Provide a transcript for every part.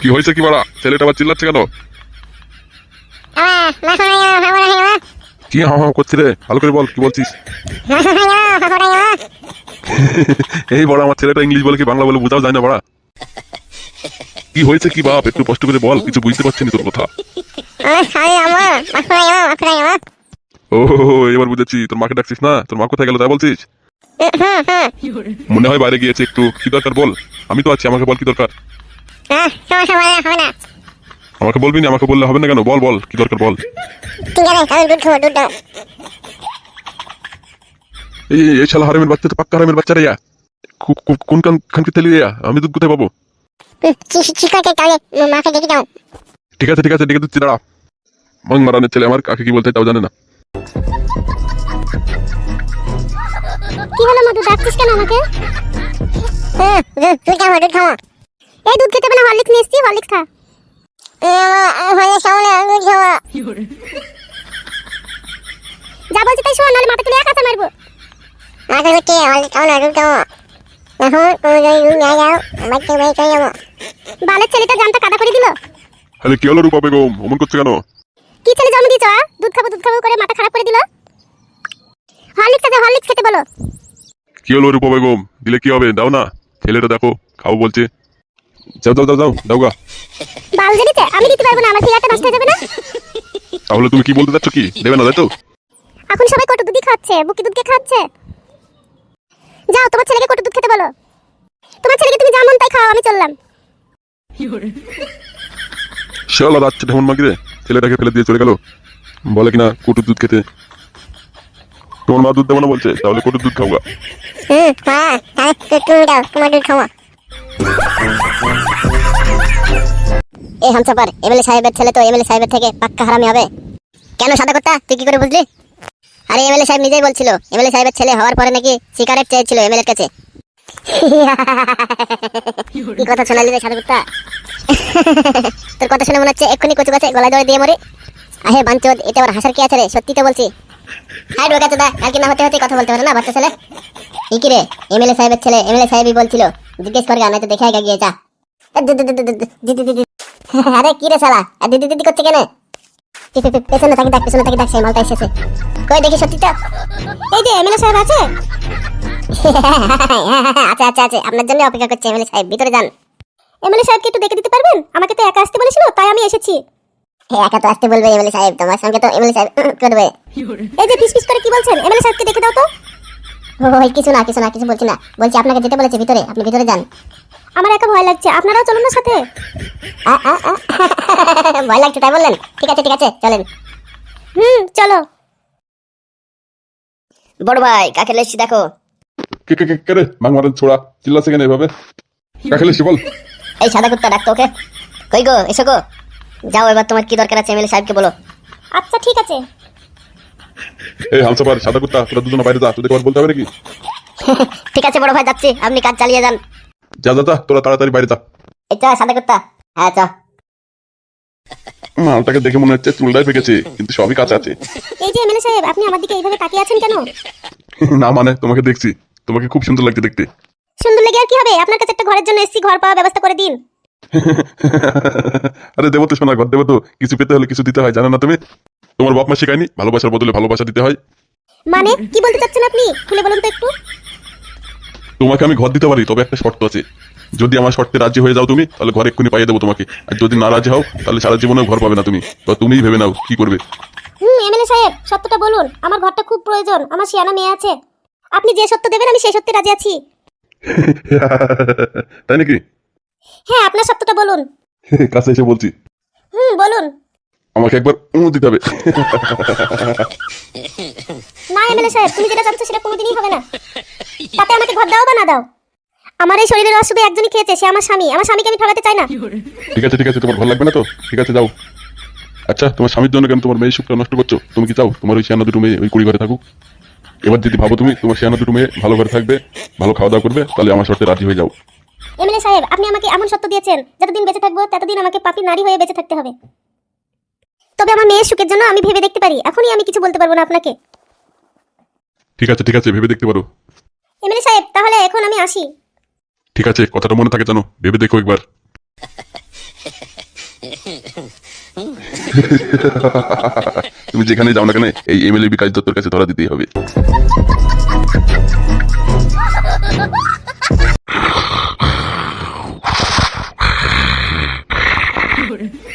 কি হয়েছে কি বাড়া? ছেলেটা আবার চিল্লাচ্ছে কেন? কি হা হা করছি রে? ভালো করে বল কি বলছিস? এই বড় আমার ছেলেটা ইংলিশ বলে কি বাংলা বলে বোঝাও যায় না বড়া। কি হয়েছে কি বাপ? একটু কষ্ট করে বল কিছু বুঝতে পারছি না তোর কথা। ও এবার বুঝেছি তোর মাকে ডাকছিস না? তোর মা কোথায় গেল তাই বলছিস? মনে হয় বাইরে গিয়েছে একটু। কি দরকার বল? আমি তো আছি আমাকে বল কি দরকার। আমাকে বলবি না আমাকে বললে হবে না কেন? বল বল কি দরকার বল। এই এই- এই শালা হারামের বাচ্চা তো পাক্কা হারামের বাচ্চা রে ইয়া। কোন কান খানকে তেলি ইয়া? আমি দুধ কোথায় পাবো? ঠিক আছে তাহলে? মাকে দেখে যাও ঠিক আছে ঠিক আছে ডেকে দিচ্ছি দাঁড়া। মং মারানের ছেলে আমার কাকে কি বলতে তাও জানে না। হলো মধু ডাকছিস কেন আমাকে? দুধ খাব দুধ খাব। এই দুধ খেতে না হরলিক্স নিয়ে এসছি হরলিক্স খা। হয়ে যা বলছি তাই শোন নাহলে মাথা তুলে এক হাতে মারবো। মাথা করতে হরলিক্স খাব না দুধ খাব। এখন তুমি যদি দুধ না যাও বাচ্চা বাড়ি চলে যাব। বালের ছেলেটা জানটা কাদা করে দিল। আরে কি হলো রূপা বেগম? অমন করছে কেন? কি ছেলে জন্ম দিয়েছ দুধ খাব দুধ খাব করে মাথা খারাপ করে দিল? হরলিক্স আছে হরলিক্স খেতে বলো। কি হলো রূপা বেগম? দিলে কি হবে? দাও না। ছেলেটা দেখো খাও বলছে। যাও যাও যাও যাও দাও গা। বাল জেনিতে আমি দিতে পারব না আমার ফিগারটা নষ্ট হয়ে যাবে না? তাহলে তুমি কি বলতে চাচ্ছ কি? দেবে না তাই তো? এখন সবাই কটু দুধই খাচ্ছে বুকি দুধ কে খাচ্ছে। যাও তোমার ছেলেকে কটু দুধ খেতে বলো। তোমার ছেলেকে তুমি যা মন তাই খাও আমি চললাম। শালা রাত্রে ঢেমন মাগিরে ছেলেটাকে ফেলে দিয়ে চলে গেল। বলে কিনা কটুর দুধ খেতে। তোমার মা দুধ দেবো না বলছে তাহলে কটুর দুধ খাও গা। হুম এই হামসাপার এমএলএ সাহেবের ছেলে তো এমএলএ সাহেবের থেকে পাক্কা হারামি হবে। কেন সাদা তুই কি করে বুঝলি? আরে এমএলএ সাহেব নিজেই বলছিল এমএলএ সাহেবের ছেলে হওয়ার পরে নাকি সিগারেট চেয়েছিল এমএলএর কাছে। কি কথা শোনালি রে সাদা তোর কথা শুনে মনে হচ্ছে এক্ষুনি কচু গাছে গলায় দড়ি দিয়ে মরে। আহে বাঞ্চদ এটা আবার হাসার কি আছে রে? সত্যি তো বলছি। হাই ডোকা চোদা কালকে না হতে হতে কথা বলতে পারে না বাচ্চা ছেলে কি কি রে এমএলএ সাহেবের ছেলে এমএলএ সাহেবই বলছিল জিজ্ঞেস করে না তো দেখে আগে গিয়ে যা। আরে কি রে শালা দিদি দিদি করছে কেন পেছনে থাকি দেখ পেছনে থাকি দেখ সেই মালটা এসেছে কই দেখি সত্যিটা এই যে এমএলএ সাহেব আছে আচ্ছা আচ্ছা আছে আপনার জন্য অপেক্ষা করছে এমএলএ সাহেব ভিতরে যান এমএলএ সাহেবকে একটু দেখে দিতে পারবেন আমাকে তো একা আসতে বলেছিল তাই আমি এসেছি একা তো আসতে বলবে এমএলএ সাহেব তোমার সঙ্গে তো এমএলএ সাহেব করবে এই যে ফিস ফিস করে কি বলছেন? এমএলএ সাহেবকে দেখে দাও তো। ওই কিছু না কিছু না কিছু বলছি না। বলছি আপনাকে যেতে বলেছে ভিতরে আপনি ভিতরে যান। আমার একা ভয় লাগছে আপনারাও চলুন না সাথে। ভয় লাগছে তাই বললেন? ঠিক আছে ঠিক আছে চলেন। হুম চলো। বড় ভাই কাকে লেসছি দেখো। কে কে কে- রে? ছোড়া চিল্লাছে কেন এভাবে? কাকে বল। এই সাদা কুত্তা ডাকতো ওকে কই গো এসো গো। যাও এবার তোমার কি দরকার আছে এমএলএ সাহেবকে বলো। আচ্ছা ঠিক আছে। এই হামসাপার সাদা কুত্তা তোরা দুজনে বাইরে যা তোদের কথা বলতে হবে নাকি? ঠিক আছে বড় ভাই যাচ্ছি। আপনি কাজ চালিয়ে যান। যা যা যা তোরা তাড়াতাড়ি বাইরে যা। এই চা সাদা কুত্তা। হ্যাঁ চ মালটাকে দেখে মনে হচ্ছে চুলটাই পেকেছে কিন্তু সবই কাছে আছে। এই যে এমএলএ সাহেব আপনি আমার দিকে এইভাবে তাকিয়ে আছেন কেন? না মানে তোমাকে দেখছি। তোমাকে খুব সুন্দর লাগছে দেখতে। সুন্দর লেগে আর কি হবে? আপনার কাছে একটা ঘরের জন্য এসছি ঘর পাওয়ার ব্যবস্থা করে দিন। আরে দেবো তো শোনা ঘর দেবো তো কিছু পেতে হলে কিছু দিতে হয় জানো না তুমি? তোমার বাপ মা শেখায়নি ভালোবাসার বদলে ভালোবাসা দিতে হয়। মানে কি বলতে চাচ্ছেন আপনি? খুলে বলুন তো একটু। তোমাকে আমি ঘর দিতে পারি তবে একটা শর্ত আছে। যদি আমার শর্তে রাজি হয়ে যাও তুমি তাহলে ঘর এক্ষুনি পাইয়ে দেবো তোমাকে। আর যদি না রাজি হও তাহলে সারা জীবনেও ঘর পাবে না তুমি। তো তুমিই ভেবে নাও কি করবে? হুম এমএলএ সাহেব সত্যটা বলুন আমার ঘরটা খুব প্রয়োজন আমার শিয়ানা মেয়ে আছে। আপনি যে সত্য দেবেন আমি সেই সত্যি রাজি আছি। তাই নাকি? হ্যাঁ আপনার সত্যটা বলুন। কাছে এসে বলছি। হুম বলুন। আমাকে একবার উঁ দিতে হবে। না এমএলএ সাহেব তুমি যেটা চাচ্ছ সেটা কোনোদিনই হবে না। তাতে আমাকে ঘর দাও বা না দাও? আমার এই শরীরের রস শুধু একজনই খেয়েছে সে আমার স্বামী। আমার স্বামীকে আমি ঠকাতে চাই না। ঠিক আছে ঠিক আছে তোমার ভালো লাগবে না তো? ঠিক আছে যাও। আচ্ছা তোমার স্বামীর জন্য কেন তোমার মেয়ে সুখটা নষ্ট করছ? তুমি কি চাও? তোমার ওই শিয়ানা দুটো মেয়ে ওই কুড়ি ঘরে থাকুক? এবার যদি ভাবো তুমি তোমার শিয়ানা দুটো মেয়ে ভালো ঘরে থাকবে ভালো খাওয়া দাওয়া করবে তাহলে আমার শর্তে রাজি হয়ে যাও। এমএলএ সাহেব আপনি আমাকে এমন সত্য দিয়েছেন যতদিন বেঁচে থাকব ততদিন আমাকে পাপি নারী হয়ে বেঁচে থাকতে হবে। তবে আমার মেয়ের সুখের জন্য আমি ভেবে দেখতে পারি এখনই আমি কিছু বলতে পারব না আপনাকে। ঠিক আছে ঠিক আছে ভেবে দেখতে পারো। এমএলএ সাহেব তাহলে এখন আমি আসি। ঠিক আছে কথাটা মনে থাকে জানো ভেবে দেখো একবার। তুমি যেখানে যাও না কেন এই এমএলএ বিকাশ দত্তর কাছে ধরা দিতেই হবে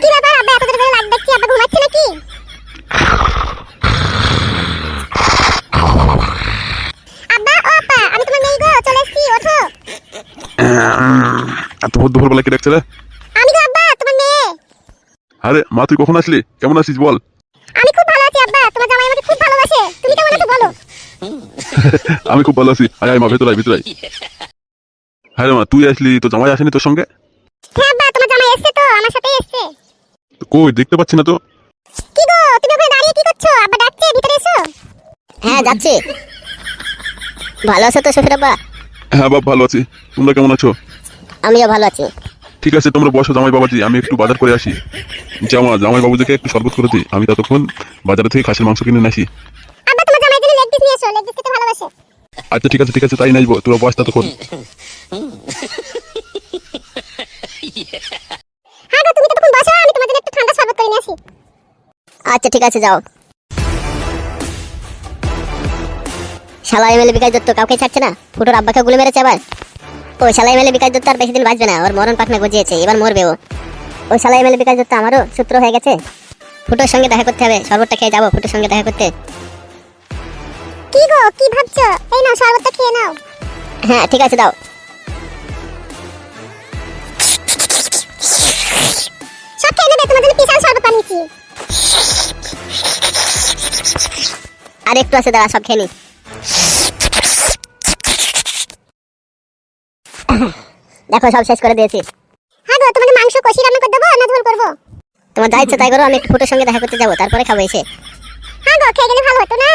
কি ব্যাপার আব্বা এত জোরে লাগ দেখছি আব্বা ঘুমাচ্ছে নাকি আব্বা ও আব্বা আমি তোমার মেয়ে গো চলে এসেছি ওঠো এত ভোর দুপুর কে ডাকছে রে? আমি গো আব্বা তোমার মেয়ে। আরে মা তুই কখন আসলি? কেমন আছিস বল। আমি খুব ভালো আছি আব্বা তোমার জামাই আমাকে খুব ভালোবাসে। তুমি কেমন আছো বলো। আমি খুব ভালো আছি। আয় আয় মা ভেতর আয় ভেতর আয়। হ্যাঁ মা তুই আসলি? তো জামাই আসেনি তোর সঙ্গে? হ্যাঁ আব্বা তোমার জামাই এসেছে তো আমার সাথেই এসেছে। তো কই দেখতে পাচ্ছি না তো। কি গো তুমি ওখানে দাঁড়িয়ে কি করছ? আব্বা ডাকছে ভিতরে এসো। হ্যাঁ যাচ্ছি। ভালো আছো তো শফির আব্বা? হ্যাঁ বাপ ভালো আছি। তোমরা কেমন আছো? আমিও ভালো আছি। ঠিক আছে তোমরা বসো জামাই বাবাজি আমি একটু বাজার করে আসি। জামা জামাই বাবুজিকে একটু শরবত করে দিই। আমি ততক্ষণ বাজার থেকে খাসির মাংস কিনে আসি। আব্বা তোমার জামাই জন্য লেগ পিস নিয়ে এসো লেগ পিস খেতে ভালোবাসে। আচ্ছা ঠিক আছে ঠিক আছে তাই নাইবো। তোরা বস ততক্ষণ। হ্যাঁ গো তুমি ততক্ষণ বসো আমি জন্য একটু ঠান্ডা শরবত করে নিয়ে আসি। আচ্ছা ঠিক আছে যাও। শালা এমএলএ বিকাশ দত্ত কাউকে ছাড়ছে না? ফুটোর আব্বাকে গুলি মেরেছে আবার? ওই শালা এমএলএ বিকাশ দত্ত আর বেশি দিন বাঁচবে না ওর মরণ পাখনা গজিয়েছে এবার মরবে ও। ওই শালা এমএলএ বিকাশ দত্ত আমারও সূত্র হয়ে গেছে। ফুটোর সঙ্গে দেখা করতে হবে শরবতটা খেয়ে যাব ফুটোর সঙ্গে দেখা করতে। কি গো কি ভাবছ? এই নাও শরবতটা খেয়ে নাও। হ্যাঁ ঠিক আছে দাও। সব খেয়ে নেবে তোমার জন্য বিশাল শরবত বানিয়েছি। আর একটু আছে দাঁড়া সব খেয়ে নি। দেখো সব শেষ করে দিয়েছি। হ্যাঁ গো তোমাকে মাংস কষি রান্না করে দেবো না ঝোল করব? তোমার যা ইচ্ছা তাই করো আমি একটু ফুটোর সঙ্গে দেখা করতে যাব তারপরে খাব এসে। হ্যাঁ গো খেয়ে গেলে ভালো হতো না?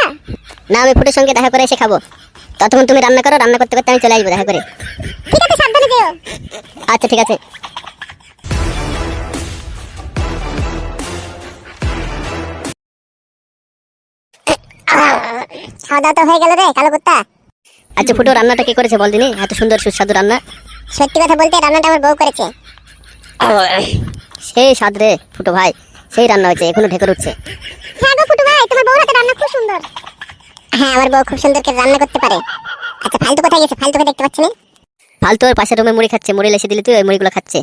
না আমি ফুটোর সঙ্গে দেখা করে এসে খাব। ততক্ষণ তুমি রান্না করো রান্না করতে করতে আমি চলে আসব দেখা করে। ঠিক আছে সাবধানে যেও। আচ্ছা ঠিক আছে। খাওয়া দাওয়া তো হয়ে গেল রে কালো কুত্তা। আচ্ছা ফুটো রান্নাটা কি করেছে বল দিনি? এত সুন্দর সুস্বাদু রান্না। সত্যি কথা বলতে রান্নাটা আমার বউ করেছে। সেই স্বাদ রে ফুটো ভাই। সেই রান্না হয়েছে এখনও ঢেকে উঠছে। হ্যাঁ গো ফুটো ভাই তোমার বউর হাতে রান্না খুব সুন্দর। হ্যাঁ আমার বউ খুব সুন্দর করে রান্না করতে পারে। আচ্ছা ফালতু কোথায় গেছে? ফালতুকে দেখতে পাচ্ছি না ফালতু ওর পাশের রুমে মুড়ি খাচ্ছে মুড়ি লেসে দিলি তুই ওই মুড়িগুলো খাচ্ছে।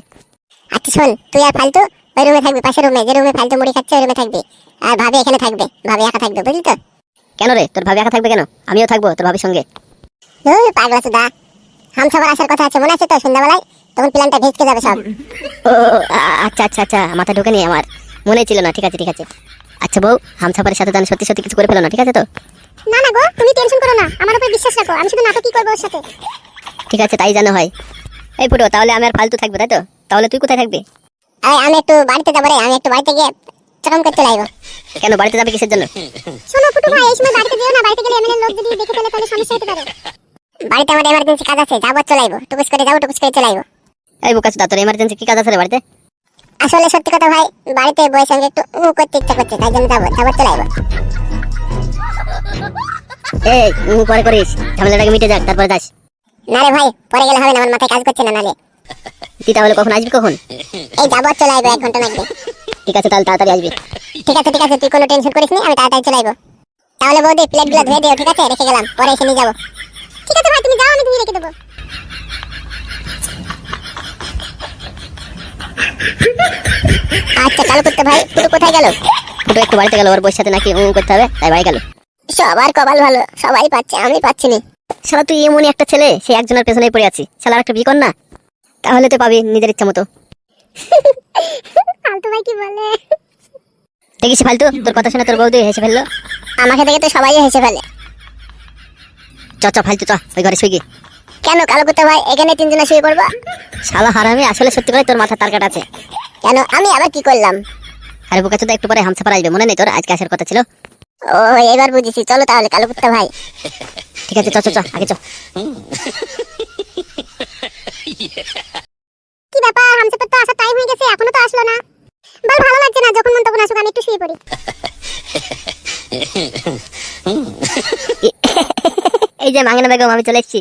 আচ্ছা শোন তুই আর ফালতু ওই রুমে থাকবি পাশের রুমে যে রুমে ফালতু মুড়ি খাচ্ছে ওই রুমে থাকবি। আর ভাবি এখানে থাকবে ভাবি একা থাকবে বুঝলি তো? কেন রে তোর ভাবি একা থাকবে কেন? আমিও থাকব তোর ভাবির সঙ্গে। পাগলা সুদা হামসাবার আসার কথা আছে মনে আছে তো? সন্ধ্যাবেলায় তখন প্ল্যানটা ভেসকে যাবে সব। ও আচ্ছা আচ্ছা আচ্ছা মাথা ঢোকে নি আমার। মনে ছিল না ঠিক আছে ঠিক আছে। আচ্ছা বউ হামসাফারের সাথে তাহলে সত্যি সত্যি কিছু করে ফেলো না ঠিক আছে তো? না না গো তুমি টেনশন করো না আমার উপর বিশ্বাস রাখো আমি শুধু নাটকই করব ওর সাথে। ঠিক আছে তাই জানো হয়। এই ফুটো তাহলে আমি আর ফালতু থাকব তাই তো? তাহলে তুই কোথায় থাকবি? আমি একটু বাড়িতে যাব রে আমি একটু বাড়িতে গিয়ে চরম করতে লাগবো। কেন বাড়িতে যাবে কিসের জন্য? শোনো ফুটু ভাই এই সময় বাড়িতে যেও না বাড়িতে গেলে এমএলএ লোক যদি দেখে ফেলে তাহলে সমস্যা হতে পারে। বাড়িতে আমার এমার্জেন্সি কাজ আছে যাব চলে আইবো টুকুস করে যাব টুকুস করে চলে আইবো এই বুকাস তোর এমার্জেন্সি কি কাজ আছে রে বাড়িতে? আসলে সত্যি কথা ভাই বাড়িতে বউয়ের সঙ্গে একটু উ করতে ইচ্ছা করছে তাই জন্য যাব যাব চলে আইবো এই উ পরে করিস ঝামেলাটাকে মিটে যাক তারপরে যাস। না রে ভাই পরে গেলে হবে না আমার মাথায় কাজ করছে না নালে। তুই তাহলে কখন আসবি কখন? এই যাব আর চলে আইবো এক ঘণ্টা লাগবে। ঠিক আছে তাহলে তাড়াতাড়ি আসবি। ঠিক আছে ঠিক আছে তুই কোনো টেনশন করিস নি আমি তাড়াতাড়ি চলাইবো। তাহলে বৌদি প্লেটগুলো ধুয়ে দিও ঠিক আছে? রেখে গেলাম পরে এসে নিয়ে যাব ঠিক আছে ভাই তুমি যাও আমি ধুয়ে রেখে দেবো। আচ্ছা কালো করতে ভাই ফুটু কোথায় গেল? ফুটু একটু বাড়িতে গেল ওর বউর সাথে নাকি উ করতে হবে তাই বাড়ি গেল। সবার কপাল ভালো সবাই পাচ্ছে আমি পাচ্ছি না। শালা তুই এমনই একটা ছেলে সেই একজনের পেছনেই পড়ে আছি শালা একটা বিয়ে কর না। তাহলে তো পাবি নিজের ইচ্ছা মতো। ফালতু ভাই কি বলে? দেখিস ফালতু তোর কথা শুনে তোর বৌদি হেসে ফেলল। আমাকে দেখে তো সবাই হেসে ফেলে। চ চ ফালতু চ ওই ঘরে শুয়ে গিয়ে। কেন কালো কুত্তা ভাই? এখানে তিনজনে শুয়ে পড়ব। শালা হারামি আসলে সত্যি করে তোর মাথা তার কাটা আছে। কেন? আমি আবার কি করলাম? আরে বোকা চোদা একটু পরে হামসাফার আসবে মনে নেই তোর? আজকে আসার কথা ছিল। ও এবার বুঝেছি। চলো তাহলে কালো কুত্তা ভাই। ঠিক আছে চ চ চ আগে চ। কি ব্যাপার? হামসাফার তো আসার টাইম হয়ে গেছে এখনও তো আসলো না। বল ভালো লাগছে না? যখন মন তখন আসুক আমি একটু শুয়ে পড়ি। এই যে মাঙ্গনা বেগম আমি চলে এসেছি।